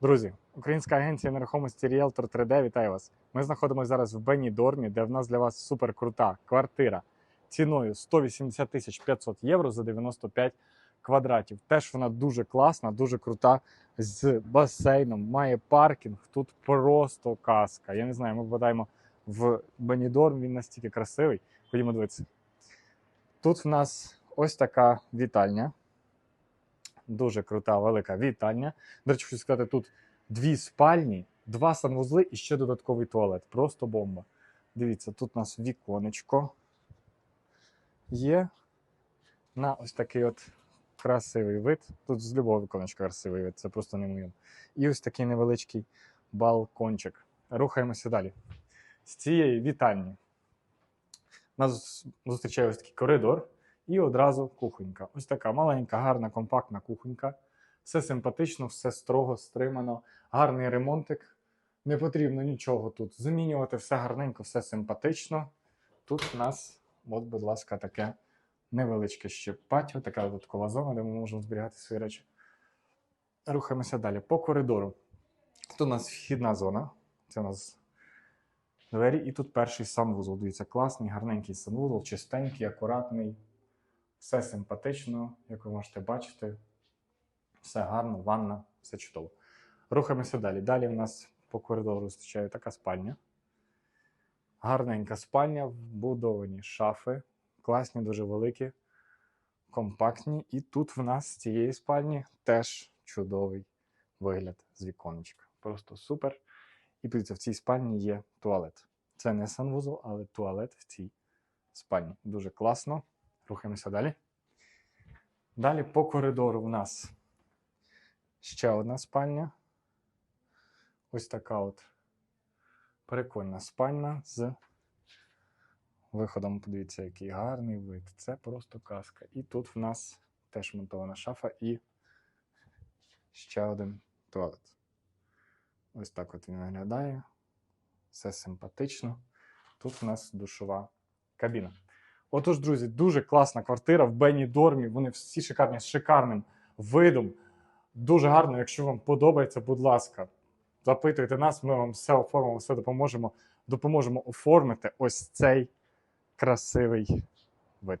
Друзі, українська агенція нерухомості Realtor 3D вітає вас. Ми знаходимося зараз в Бенідормі, де в нас для вас супер крута квартира ціною 180 тисяч 500 євро за 95 квадратів. Теж вона дуже класна, дуже крута, з басейном, має паркінг. Тут просто казка. Я не знаю, ми попадаємо в Бенідорм, він настільки красивий. Ходімо дивитися. Тут в нас ось така вітальня. Дуже крута, велика вітальня. До речі, хочу сказати, тут дві спальні, два санвузли і ще додатковий туалет. Просто бомба. Дивіться, тут у нас віконечко є на ось такий от красивий вид. Тут з любого віконечка красивий вид, це просто неймовірно. І ось такий невеличкий балкончик. Рухаємося далі. З цієї вітальні нас зустрічає ось такий коридор. І одразу кухонька. Ось така маленька, гарна, компактна кухонька. Все симпатично, все строго, стримано, гарний ремонтик. Не потрібно нічого тут замінювати, все гарненько, все симпатично. Тут у нас, от, будь ласка, таке невеличке ще патіо, така додаткова зона, де ми можемо зберігати свої речі. Рухаємося далі. По коридору. Тут у нас вхідна зона. Це у нас двері, і тут перший санвузол. Дивіться, класний, гарненький санвузол, чистенький, акуратний. Все симпатично, як ви можете бачити. Все гарно, ванна, все чудово. Рухаємося далі. Далі в нас по коридору зустрічає така спальня. Гарненька спальня, вбудовані шафи, класні, дуже великі, компактні. І тут в нас з цієї спальні теж чудовий вигляд з віконечка. Просто супер. І подивіться, в цій спальні є туалет. Це не санвузол, але туалет в цій спальні. Дуже класно. Рухаємося далі. Далі по коридору в нас ще одна спальня. Ось така от прикольна спальня з виходом. Подивіться, який гарний вид. Це просто казка. І тут в нас теж монтована шафа і ще один туалет. Ось так от він виглядає. Все симпатично. Тут в нас душова кабіна. Отож, друзі, дуже класна квартира в Бенні Дормі. Вони всі шикарні з шикарним видом. Дуже гарно. Якщо вам подобається, будь ласка, запитуйте нас, ми вам все оформимо, все допоможемо. Допоможемо оформити ось цей красивий вид.